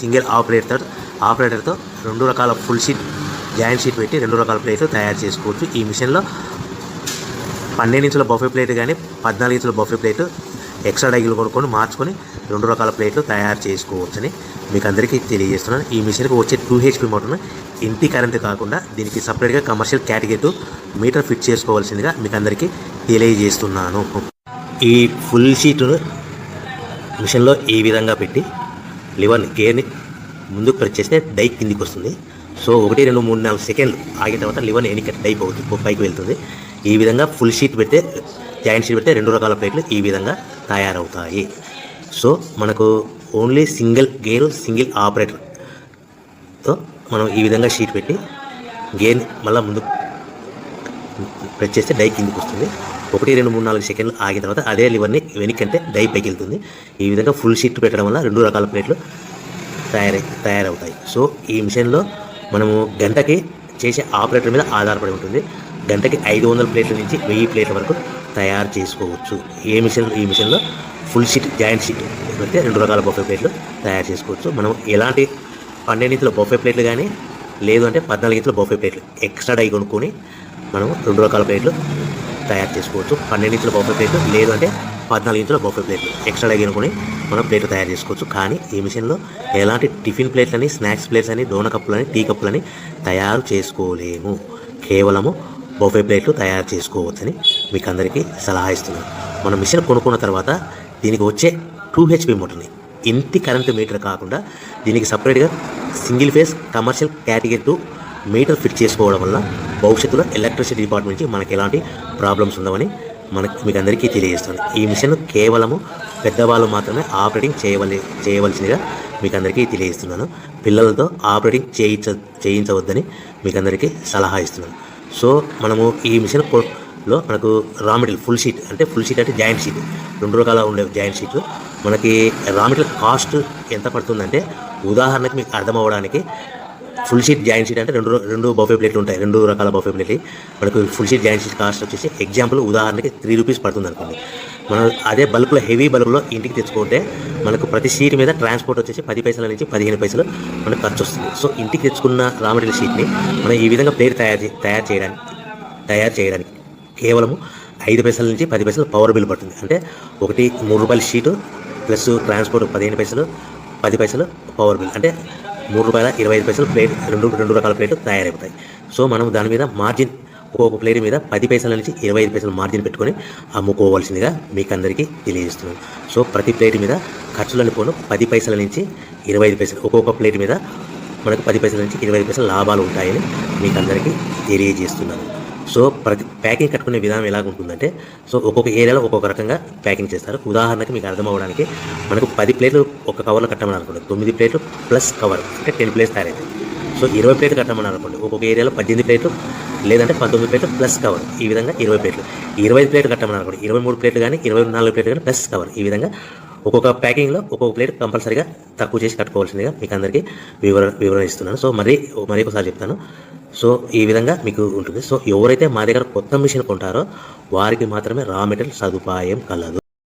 Single operator ఆపరేటర్తో రెండు రకాల full sheet joint sheet పెట్టి రెండు రకాల ప్లేట్లు తయారు చేసుకోవచ్చు. ఈ మిషన్లో పన్నెండు ఇంచుల బఫే ప్లేట్ కానీ పద్నాలుగు ఇంచుల బఫే ప్లేట్ ఎక్స్ట్రా డైగులు కొనుక్కొని మార్చుకొని రెండు రకాల ప్లేట్లు తయారు చేసుకోవచ్చని మీకు అందరికీ తెలియజేస్తున్నాను. ఈ మిషన్కి వచ్చే టూ హెచ్పి మోటార్ను ఇంటి కరెంట్ కాకుండా దీనికి సపరేట్గా కమర్షియల్ కేటగిరీ మీటర్ ఫిట్ చేసుకోవాల్సిందిగా మీకు అందరికీ తెలియజేస్తున్నాను. ఈ ఫుల్ షీట్ను మిషన్లో ఈ విధంగా పెట్టి లివర్ని గేర్ని ముందుకు ప్రెస్ చేస్తే డైక్ కిందికి వస్తుంది. సో ఒకటి రెండు మూడు నాలుగు సెకండ్లు ఆగిన తర్వాత లివర్ని ఎన్నిక డైప్ అవుతుంది పైకి వెళ్తుంది. ఈ విధంగా ఫుల్ షీట్ పెడితే జాయింట్ షీట్ పెడితే రెండు రకాల ప్లేట్లు ఈ విధంగా తయారవుతాయి. సో మనకు ఓన్లీ సింగిల్ గేర్ సింగిల్ ఆపరేటర్తో మనం ఈ విధంగా షీట్ పెట్టి గేర్ని మళ్ళీ ముందు ప్రెస్ చేస్తే డై కిందికి వస్తుంది. ఒకటి రెండు మూడు నాలుగు సెకండ్లు ఆగిన తర్వాత అదే లివర్ని వెనక్కి అంటే డై పైకి వెళ్తుంది. ఈ విధంగా ఫుల్ షీట్ పెట్టడం వల్ల రెండు రకాల ప్లేట్లు తయారై తయారవుతాయి. సో ఈ మిషన్లో మనము గంటకి చేసే ఆపరేటర్ మీద ఆధారపడి ఉంటుంది. గంటకి ఐదు వందల ప్లేట్ల నుంచి వెయ్యి ప్లేట్ల వరకు తయారు చేసుకోవచ్చు. ఏ మిషన్ ఈ మిషన్లో ఫుల్ షీట్ జాయింట్ షీట్ అయితే రెండు రకాల బొఫే ప్లేట్లు తయారు చేసుకోవచ్చు. మనం ఎలాంటి పన్నెండు ఇంచుల బొఫే ప్లేట్లు కానీ లేదు అంటే పద్నాలుగు ఇంచుల బొఫే ప్లేట్లు ఎక్స్ట్రా డై కొనుక్కొని మనం రెండు రకాల ప్లేట్లు తయారు చేసుకోవచ్చు. పన్నెండు ఇంచుల బొఫే ప్లేట్లు లేదు అంటే పద్నాలుగు ఇంచుల బొఫే ప్లేట్లు ఎక్స్ట్రా డై మనం ప్లేట్లు తయారు చేసుకోవచ్చు. కానీ ఈ మిషన్లో ఎలాంటి టిఫిన్ ప్లేట్లని స్నాక్స్ ప్లేట్స్ అని డోన కప్పులని టీ కప్పులని తయారు చేసుకోలేము. కేవలము బొఫే ప్లేట్లు తయారు చేసుకోవచ్చని మీకు అందరికీ సలహా ఇస్తున్నాను. మన మిషన్ కొనుక్కున్న తర్వాత దీనికి వచ్చే టూ హెచ్పి మోటార్ని ఇంటి కరెంటు మీటర్ కాకుండా దీనికి సపరేట్గా single phase commercial category two meter fit చేసుకోవడం వల్ల భవిష్యత్తులో ఎలక్ట్రిసిటీ డిపార్ట్మెంట్ మనకి ఎలాంటి ప్రాబ్లమ్స్ ఉండవని మనకి మీకు అందరికీ తెలియజేస్తుంది ఈ మిషన్ కేవలము పెద్దవాళ్ళు మాత్రమే ఆపరేటింగ్ చేయవలి చేయవలసిందిగా మీకు అందరికీ తెలియజేస్తున్నాను. పిల్లలతో ఆపరేటింగ్ చేయించ చేయించవద్దని మీకు అందరికీ సలహా ఇస్తున్నాను. సో మనము ఈ మిషన్లో మనకు రా మెటీరియల్ ఫుల్ షీట్ అంటే ఫుల్ షీట్ అంటే జాయింట్ షీట్ రెండు రకాల ఉండే జాయింట్ షీట్ మనకి రా మెటీరియల్ కాస్ట్ ఎంత పడుతుందంటే ఉదాహరణకి మీకు అర్థం అవ్వడానికి ఫుల్ షీట్ జాయింట్ షీట్ అంటే రెండు రెండు బఫే ప్లేట్లు ఉంటాయి రెండు రకాల బఫే ప్లేట్లు. మనకు full sheet joint sheet cost వచ్చేసి ఎగ్జాంపుల్ ఉదాహరణకి త్రీ రూపీస్ పడుతుంది అనుకోండి. మనం అదే బల్క్లో హెవీ బల్క్లో ఇంటికి తెచ్చుకుంటే మనకు ప్రతి షీట్ మీద ట్రాన్స్పోర్ట్ వచ్చేసి పది పైసల నుంచి పదిహేను పైసలు మనకు ఖర్చు వస్తుంది. సో ఇంటికి తెచ్చుకున్న రా మెటీరియల్ షీట్ని మనం ఈ విధంగా ప్లేట్ తయారు చే- తయారు చేయడానికి తయారు చేయడానికి కేవలము ఐదు పైసల నుంచి పది పైసలు పవర్ బిల్ పడుతుంది. అంటే ఒకటి మూడు రూపాయల షీటు ప్లస్ ట్రాన్స్పోర్ట్ పదిహేను పైసలు పది పైసలు పవర్ బిల్. అంటే మూడు రూపాయల ఇరవై ఐదు పైసలు ప్లేట్ రెండు రెండు రకాల ప్లేట్లు తయారైపోతాయి. సో మనం దాని మీద మార్జిన్ ఒక్కొక్క ప్లేట్ మీద పది పైసల నుంచి ఇరవై ఐదు పైసలు మార్జిన్ పెట్టుకొని అమ్ముకోవాల్సిందిగా మీకు అందరికీ తెలియజేస్తున్నాను. సో ప్రతి ప్లేట్ మీద ఖర్చులను పోను పది పైసల నుంచి ఇరవై ఐదు పైసలు ఒక్కొక్క ప్లేట్ మీద మనకు పది పైసల నుంచి ఇరవై ఐదు పైసలు లాభాలు ఉంటాయని మీకు అందరికీ తెలియజేస్తున్నాను. సో ప్రతి ప్యాకింగ్ కట్టుకునే విధానం ఎలా ఉంటుందంటే సో ఒక్కొక్క ఏరియాలో ఒక్కొక్క రకంగా ప్యాకింగ్ చేస్తారు. ఉదాహరణకి మీకు అర్థం అవ్వడానికి మనకు పది ప్లేట్లు ఒక కవర్లో కట్టమని అనుకోండి తొమ్మిది ప్లేట్లు ప్లస్ కవర్ అంటే టెన్ ప్లేట్స్ తయారైతే సో ఇరవై ప్లేట్లు కట్టమని అనుకోండి ఒక్కొక్క ఏరియాలో పద్దెనిమిది ప్లేట్లు లేదంటే పంతొమ్మిది ప్లేట్లు ప్లస్ కవర్ ఈ విధంగా ఇరవై ప్లేట్లు. ఇరవై ప్లేట్లు కట్టమని అనుకోండి ఇరవై మూడు ప్లేట్లు కానీ ఇరవై నాలుగు ప్లేట్లు కానీ ప్లస్ కవర్ ఈ విధంగా ఒక్కొక్క ప్యాకింగ్లో ఒక్కొక్క ప్లేట్ కంపల్సరీగా తక్కువ చేసి కట్టుకోవాల్సిందిగా మీకు అందరికీ వివరణ వివరణ ఇస్తున్నాను. సో మరీ మరీ ఒకసారి చెప్తాను. సో ఈ విధంగా మీకు ఉంటుంది. సో ఎవరైతే మా దగ్గర కొత్త మిషన్ కొంటారో వారికి మాత్రమే రా మెటీరియల్ సదుపాయం కలదు.